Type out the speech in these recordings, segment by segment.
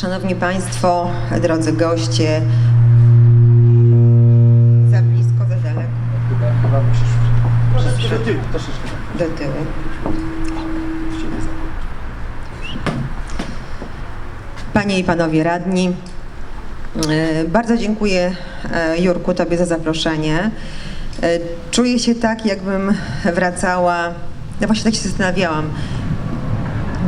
Szanowni Państwo, drodzy goście, za blisko, za daleko, Chyba, chyba musisz... Troszeczkę do tyłu, troszeczkę. do tyłu. Panie i Panowie Radni, e, bardzo dziękuję e, Jurku Tobie za zaproszenie. E, Czuję się tak, jakbym wracała, no właśnie tak się zastanawiałam,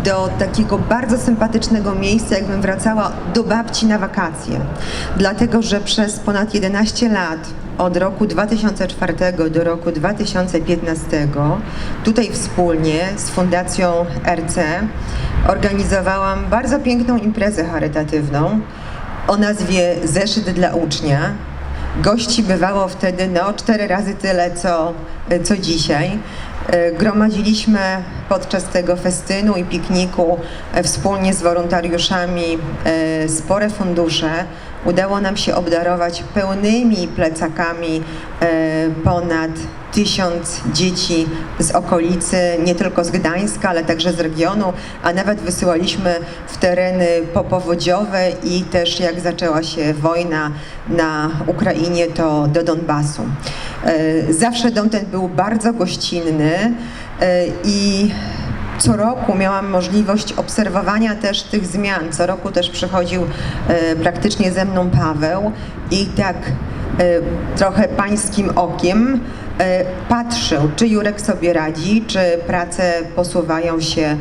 do takiego bardzo sympatycznego miejsca, jakbym wracała do babci na wakacje. Dlatego, że przez ponad 11 lat, od roku 2004 do roku 2015, tutaj wspólnie z Fundacją RC organizowałam bardzo piękną imprezę charytatywną o nazwie Zeszyt dla ucznia. Gości bywało wtedy no, cztery razy tyle, co, co dzisiaj. E, Gromadziliśmy podczas tego festynu i pikniku e, wspólnie z wolontariuszami e, spore fundusze. Udało nam się obdarować pełnymi plecakami ponad tysiąc dzieci z okolicy, nie tylko z Gdańska, ale także z regionu, a nawet wysyłaliśmy w tereny popowodziowe i też jak zaczęła się wojna na Ukrainie, to do Donbasu. E, Zawsze dom ten był bardzo gościnny e, i co roku miałam możliwość obserwowania też tych zmian. Co roku też przychodził e, praktycznie ze mną Paweł i tak trochę pańskim okiem patrzył, czy Jurek sobie radzi, czy prace posuwają się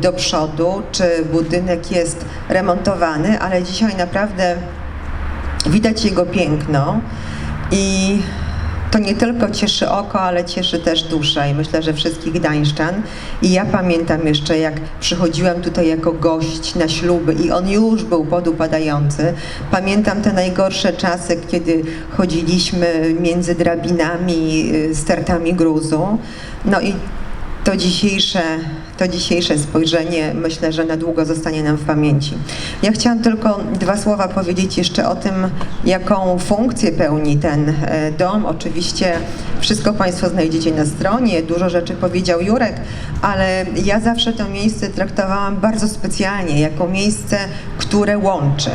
do przodu, czy budynek jest remontowany, ale dzisiaj naprawdę widać jego piękno i to nie tylko cieszy oko, ale cieszy też duszę i myślę, że wszystkich Gdańszczan. I ja pamiętam jeszcze, jak przychodziłam tutaj jako gość na śluby i on już był podupadający. Pamiętam te najgorsze czasy, kiedy chodziliśmy między drabinami, y, stertami gruzu. No i to dzisiejsze, to dzisiejsze spojrzenie myślę, że na długo zostanie nam w pamięci. Ja chciałam tylko dwa słowa powiedzieć jeszcze o tym, jaką funkcję pełni ten e, dom. Oczywiście wszystko Państwo znajdziecie na stronie, dużo rzeczy powiedział Jurek, ale ja zawsze to miejsce traktowałam bardzo specjalnie, jako miejsce, które łączy,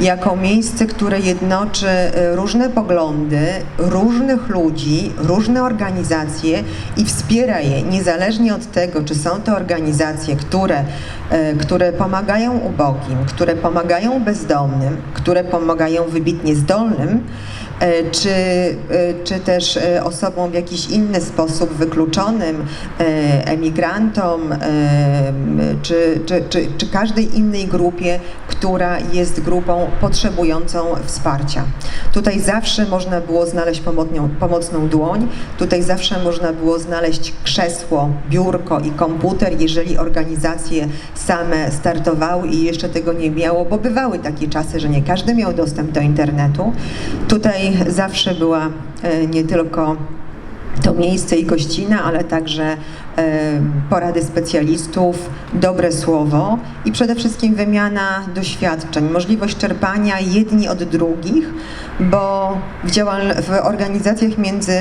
jako miejsce, które jednoczy e, różne poglądy, różnych ludzi, różne organizacje i wspiera je, niezależnie od tego, czy są to organizacje, które, e, które pomagają ubogim, które pomagają bezdomnym, które pomagają wybitnie zdolnym, czy, e, czy też e, osobom w jakiś inny sposób wykluczonym, e, emigrantom, e, czy, czy, czy, czy każdej innej grupie, która jest grupą potrzebującą wsparcia. Tutaj zawsze można było znaleźć pomocną, pomocną dłoń, tutaj zawsze można było znaleźć krzesło, biurko i komputer, jeżeli organizacje same startowały i jeszcze tego nie miało, bo bywały takie czasy, że nie każdy miał dostęp do internetu. Tutaj zawsze była e, nie tylko to miejsce i gościna, ale także e, porady specjalistów, dobre słowo i przede wszystkim wymiana doświadczeń, możliwość czerpania jedni od drugich, bo w, działal- w organizacjach między,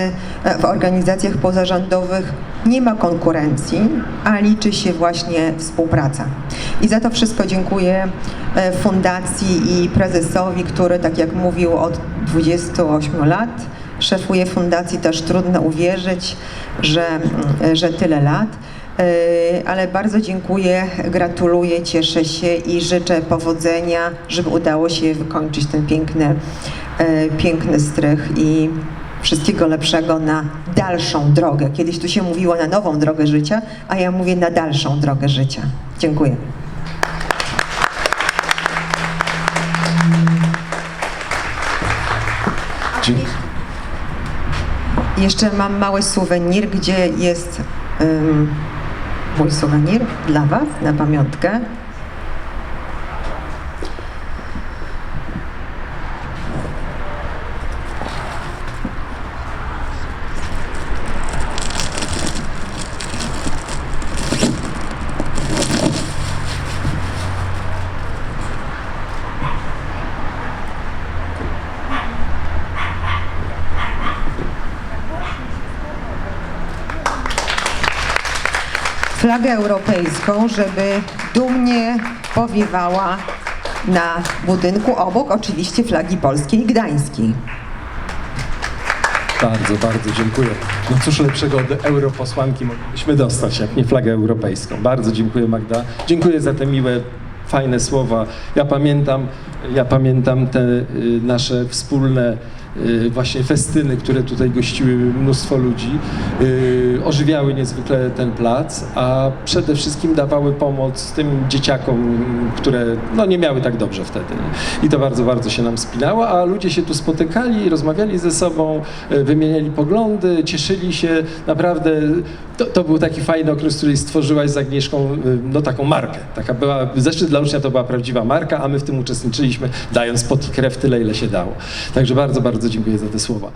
e, w organizacjach pozarządowych nie ma konkurencji, a liczy się właśnie współpraca. I za to wszystko dziękuję e, fundacji i prezesowi, który, tak jak mówił, od 28 lat szefuje fundacji, też trudno uwierzyć, że, że tyle lat. Yy, Ale bardzo dziękuję, gratuluję, cieszę się i życzę powodzenia, żeby udało się wykończyć ten piękny, yy, piękny strych i wszystkiego lepszego na dalszą drogę. Kiedyś tu się mówiło na nową drogę życia, a ja mówię na dalszą drogę życia. Dziękuję. Dzięki. Jeszcze mam mały suwenir, gdzie jest ym, mój suwenir dla Was na pamiątkę. Flagę europejską, żeby dumnie powiewała na budynku obok oczywiście flagi polskiej i gdańskiej. Bardzo, bardzo dziękuję. No cóż lepszego od europosłanki moglibyśmy dostać, jak nie flagę europejską. Bardzo dziękuję Magda. Dziękuję za te miłe, fajne słowa. Ja pamiętam, ja pamiętam te y, nasze wspólne właśnie festyny, które tutaj gościły mnóstwo ludzi. Y, ożywiały niezwykle ten plac, a przede wszystkim dawały pomoc tym dzieciakom, które no, nie miały tak dobrze wtedy. I to bardzo, bardzo się nam spinało, a ludzie się tu spotykali, rozmawiali ze sobą, y, wymieniali poglądy, cieszyli się. Naprawdę to, to był taki fajny okres, który stworzyłaś z Agnieszką y, no, taką markę. Taka była, zeszczyt dla ucznia to była prawdziwa marka, a my w tym uczestniczyliśmy, dając pot i krew tyle, ile się dało. Także bardzo, bardzo dziękuję za te słowa.